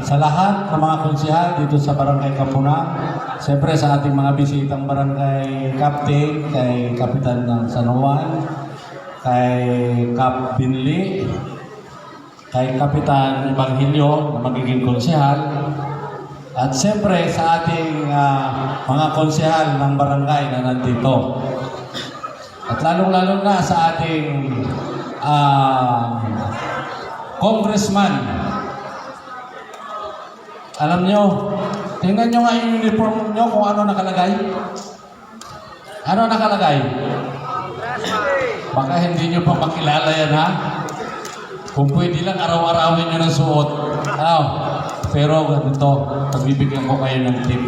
sa lahat ng mga konsihal dito sa Barangay Kapuna. Siyempre sa ating mga bisitang barangay captain, kay Kapitan ng San Juan, kay Kap Binli, kay Kapitan Evangelio na magiging konsihal, at siyempre sa ating ah, mga konsihal ng barangay na nandito. At lalong-lalo na sa ating ah, congressman. Alam nyo, tingnan nyo nga yung uniform nyo kung ano nakalagay. Ano nakalagay? Baka hindi nyo pa makilala yan ha. Kung pwede lang araw-arawin nyo ng suot. Ano? Pero ganito, pagbibigyan ko kayo ng tip.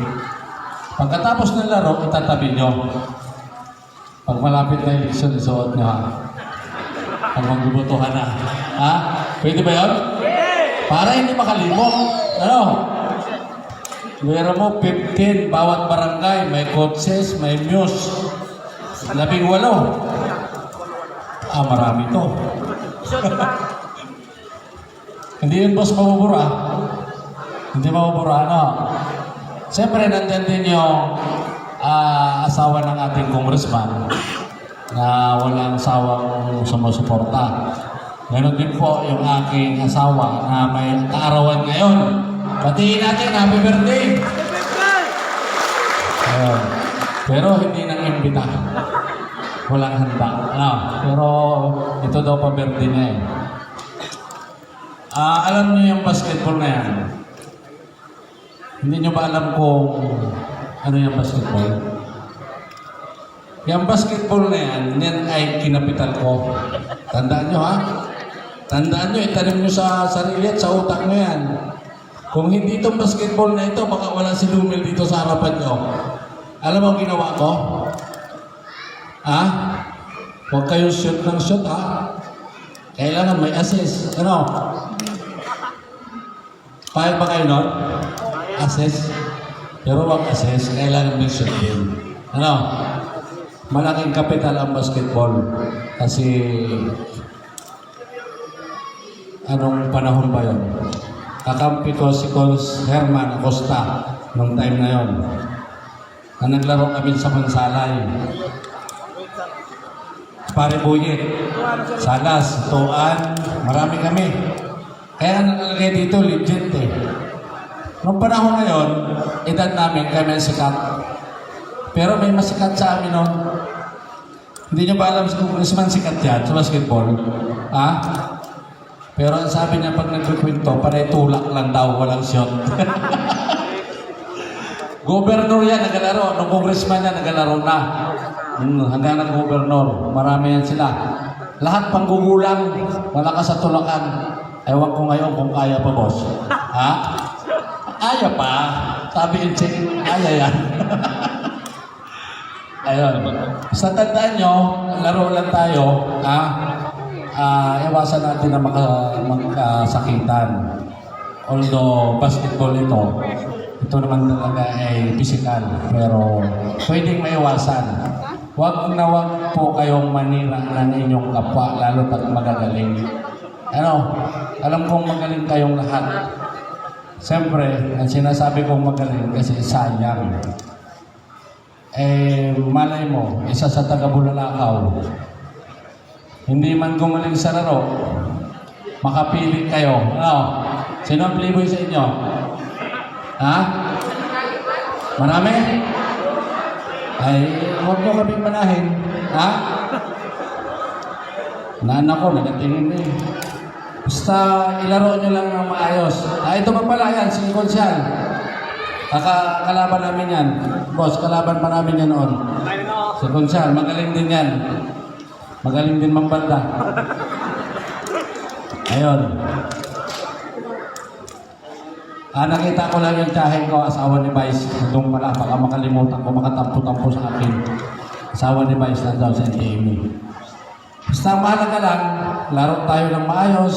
Pagkatapos ng laro, itatabi nyo. Pag malapit na eleksyon, isuot nyo ha. Pag magbubutuhan na. Ha? Pwede ba yun? Para hindi makalimot. Ano? Meron mo 15 bawat barangay, may coaches, may muse. Labing walo. Ah, marami to. Hindi yun boss mabubura. Hindi mabubura, ano? Siyempre, nandyan din yung ah, asawa ng ating congressman na walang sawang sumusuporta. Ganon din po yung aking asawa na may kaarawan ngayon. Batiin natin, happy birthday! Ayun. Pero hindi nang imbita. Walang handa. Ano? Pero ito daw pa birthday niya eh. Ah, alam niyo yung basketball na yan? Hindi niyo ba alam kung ano yung basketball? Yung basketball na yan, yan ay kinapital ko. Tandaan nyo ha? Tandaan nyo, itanim nyo sa sarili at sa utak nyo yan. Kung hindi itong basketball na ito, baka wala si Lumil dito sa harapan nyo. Alam mo ang ginawa ko? Ha? Huwag kayong shoot ng shoot ha? Kailangan may assist. Ano? Pahal ba kayo nun? Assist? Pero wag assist, kailangan may shoot din. Ano? Malaking kapital ang basketball. Kasi anong panahon ba yun? Kakampi ko si Cons Herman Acosta nung time na yon. Na naglaro kami sa Mansalay. Pare Buyet, Salas, Tuan, marami kami. Kaya nakalagay dito, legit eh. Nung panahon na yon, edad namin, kami sikat. Pero may masikat sa amin nun. Hindi nyo ba alam si Congressman sikat yan sa basketball? Ha? Pero ang sabi niya pag nagkikwento, panay tulak lang daw, walang shot. Gobernur yan, nagalaro. Nung congressman yan, nagalaro na. Hmm, hanggang ng gobernur. Marami yan sila. Lahat panggugulang, malakas sa tulakan. Ewan ko ngayon kung kaya pa, boss. Ha? Aya pa. Sabi yung check, aya yan. Ayun. Sa tandaan nyo, laro lang tayo, ha? Ah, iwasan natin na maka, magkasakitan. Although basketball ito, ito naman talaga ay physical, pero pwedeng maiwasan. Huwag na huwag po kayong manira ng inyong kapwa, lalo pag magagaling. Ano, alam kong magaling kayong lahat. Siyempre, ang sinasabi kong magaling kasi sayang. Eh, malay mo, isa sa taga-Bulalakaw, hindi man gumaling sa laro, makapili kayo. Ano? Sino ang playboy sa inyo? Ha? Marami? Ay, huwag nyo kaming manahin. Ha? Naanak ko, nagatingin na eh. Basta ilaro nyo lang ng maayos. Ah, ito pa pala yan, si Konsyal. Kaka kalaban namin yan. Boss, kalaban pa namin yan noon. Si Konsyal, magaling din yan. Magaling din mambanda. Ayun. Ah, nakita ko lang yung tsahin ko, asawa ni Vice. Doon pala, baka makalimutan ko, makatampo-tampo sa akin. Asawa ni Vice na daw sa NTME. Basta mahalaga lang, laro tayo ng maayos.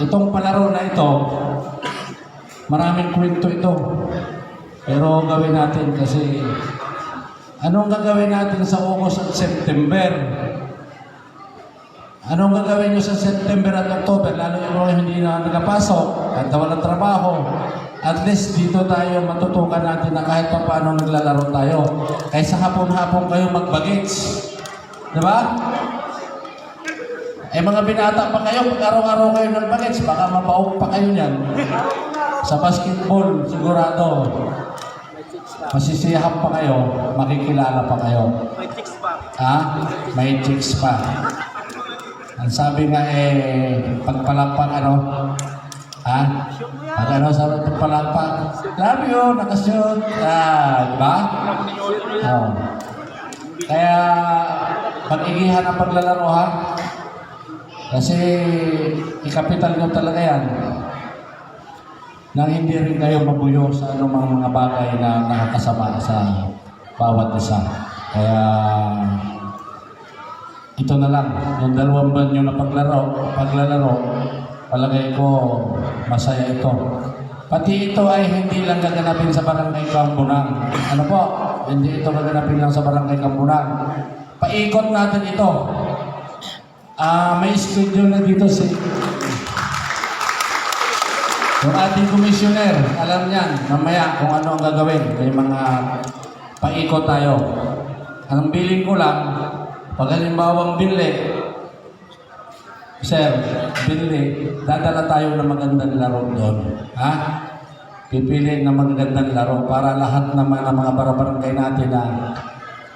Itong palaro na ito, maraming kwento ito. Pero gawin natin kasi anong gagawin natin sa August at September? Anong gagawin nyo sa September at October? Lalo yung mga hindi na nakapasok at walang trabaho. At least dito tayo matutukan natin na kahit pa paano naglalaro tayo. Kaysa hapon-hapon kayo magbagets. Di ba? Eh mga binata pa kayo, pag araw-araw kayo nagbagets, baka mapaok pa kayo niyan. Sa basketball, sigurado. Masisiyahan pa kayo, makikilala pa kayo. Ha? May chicks pa. Ang sabi nga eh, pagpalampang ano, ha? Pag ano sa pagpalampang, love you, nakashoot. Ah, di ba? Oh. Kaya, pag-igihan ang paglalaro ha. Kasi, ikapital nyo talaga yan. Nang hindi rin kayo mabuyo sa anumang mga bagay na nakakasama sa bawat isa. Kaya, ito na lang, yung dalawang buwan nyo na paglaro, paglalaro, palagay ko masaya ito. Pati ito ay hindi lang gaganapin sa barangay Kambunan. Ano po? Hindi ito gaganapin lang sa barangay Kambunan. Paikot natin ito. Ah, may schedule na dito si yung ating commissioner, alam niyan, mamaya kung ano ang gagawin. May mga paikot tayo. Ang billing ko lang, pag halimbawang binli, Sir, binli, dadala tayo ng magandang laro doon. Ha? Pipili ng magandang laro para lahat naman ng mga barabarangay natin na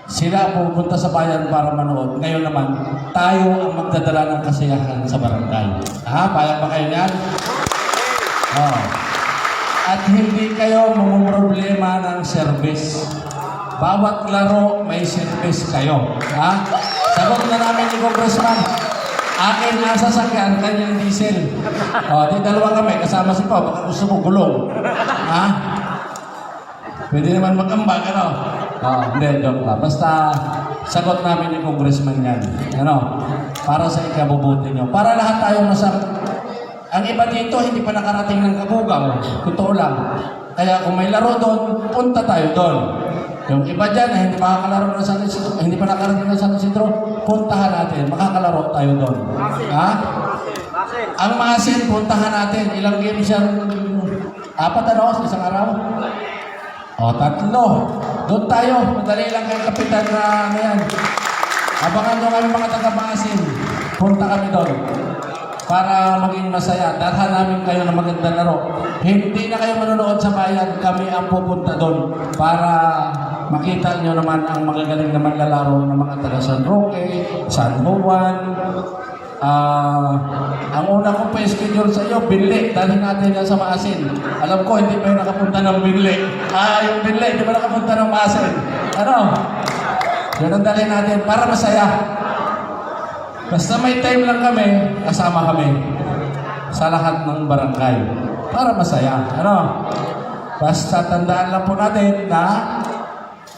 sila pupunta sa bayan para manood. Ngayon naman, tayo ang magdadala ng kasiyahan sa barangay. Ha? Payag ba kayo niyan? Oh. At hindi kayo problema ng service. Bawat laro may service kayo. Ha? Sagot na namin ni Congressman. Akin ang sasakyan, kanyang diesel. O, di dalawa kami, kasama si Pao, baka gusto mo gulong. Ha? Pwede naman mag-ambag, ano? Oo, hindi, joke lang. Basta, sagot namin ni Congressman yan. Ano? Para sa ikabubuti nyo. Para lahat tayo masak ang iba dito, hindi pa nakarating ng kabugaw. Totoo lang. Kaya kung may laro doon, punta tayo doon. Yung iba dyan hindi makakalaro ng San Isidro, hindi pa nakarating ng San Isidro, puntahan natin. Makakalaro tayo doon. Ha? Ang masin, puntahan natin. Ilang games yan? Apat ano sa isang araw? O, tatlo. Doon tayo. Madali lang kay kapitan na ano yan. Abangan nyo kami mga taga-masin. Punta kami doon para maging masaya. Dalhan namin kayo ng magandang laro. Hindi na kayo manonood sa bayan, kami ang pupunta doon para makita nyo naman ang magagaling na manlalaro ng mga taga San Roque, San Juan. Ah, ang una ko pa schedule sa iyo, Binli. Dalhin natin yan sa Maasin. Alam ko, hindi pa yung nakapunta ng Binli. Ah, yung Binli, hindi pa nakapunta ng Maasin. Ano? Ang dalhin natin para masaya. Basta may time lang kami, kasama kami sa lahat ng barangay para masaya. Ano? Basta tandaan lang po natin na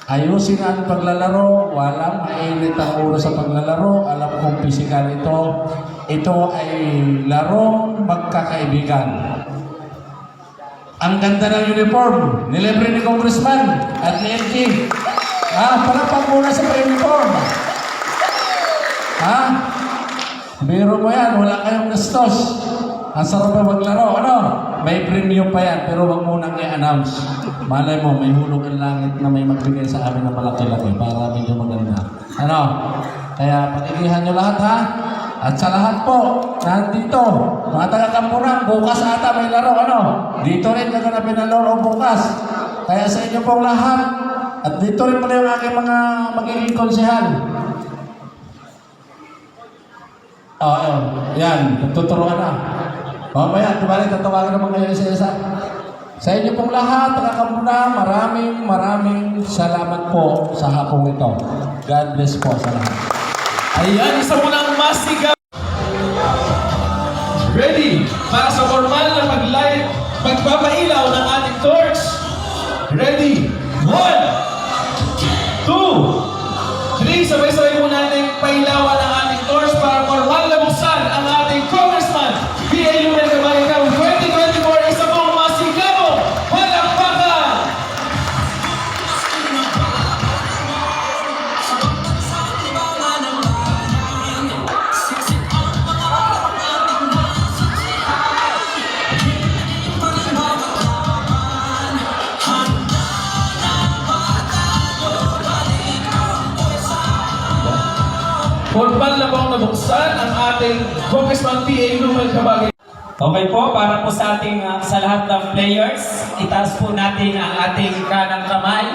ayusin ang paglalaro, walang mainit ang ulo sa paglalaro, alam kong physical ito. Ito ay larong magkakaibigan. Ang ganda ng uniform, nilibre ni Congressman at ni MG. Ah, palapag muna sa uniform. Ha? Biro mo yan, wala kayong gastos. Ang sarap na maglaro. Ano? May premium pa yan, pero wag mo nang i-announce. Malay mo, may hulog ang langit na may magbigay sa amin ng malaki-laki para medyo maganda. Ano? Kaya pag-igihan nyo lahat ha. At sa lahat po, nandito, mga taga-kampunan, bukas ata may laro. Ano? Dito rin gaganapin ang laro bukas. Kaya sa inyo pong lahat, at dito rin pala yung aking mga magiging konsehal. Oo, oh, yan. Nagtuturuan na. Mamaya, tumali, tatawagan naman kayo sa isa. Sa inyo pong lahat, nakakamuna, maraming maraming salamat po sa hapong ito. God bless po sa lahat. Ayan, isa mo ng masigaw. Ready para sa formal na paglight, pagpapailaw ng ating torch. Ating Congressman P.A. Lumel Kabagay? Okay po, para po sa ating ah, sa lahat ng players, itaas po natin ang ating kanang kamay.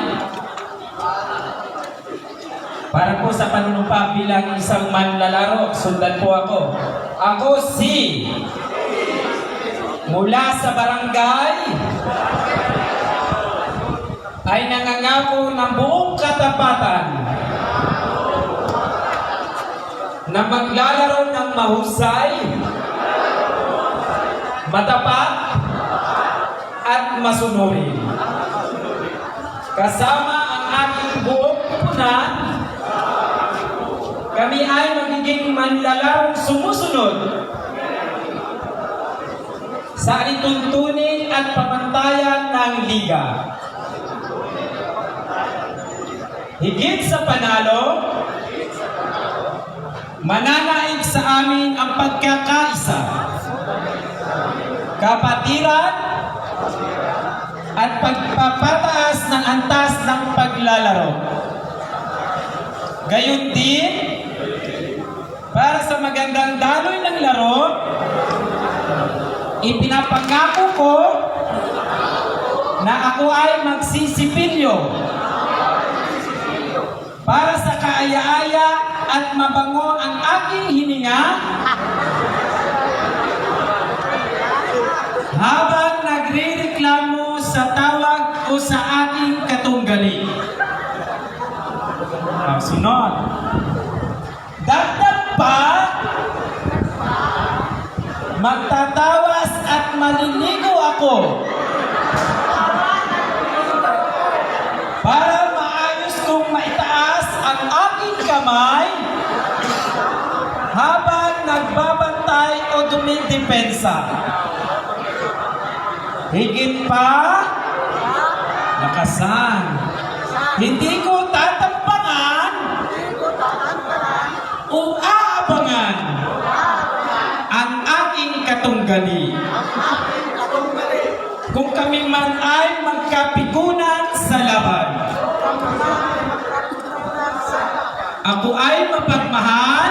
Para po sa panunumpa bilang isang manlalaro, sundan po ako. Ako si mula sa barangay ay nangangako ng buong katapatan na maglalaro ng mahusay matapat at masunurin. Kasama ang aking buong punan, kami ay magiging manlalarong sumusunod sa alituntunin at pamantayan ng liga. Higit sa panalo, mananaig sa amin ang pagkakaisa kapatiran at pagpapataas ng antas ng paglalaro. Gayon din, para sa magandang daloy ng laro, ipinapangako ko na ako ay magsisipilyo para sa kaaya-aya at mabango ang aking hininga habang nagre-reklamo sa tawag o sa aking katunggali. Ang sunod. Pa, magtatawas at maliligo ako para maayos kong maitaas ang aking kamay habang nagbabantay o dumidepensa. Higit pa, lakasan. Hindi ko tatampangan o aabangan ang aking katunggali. Kung kami man ay magkapikunan sa laban. Ako ay mapagmahal,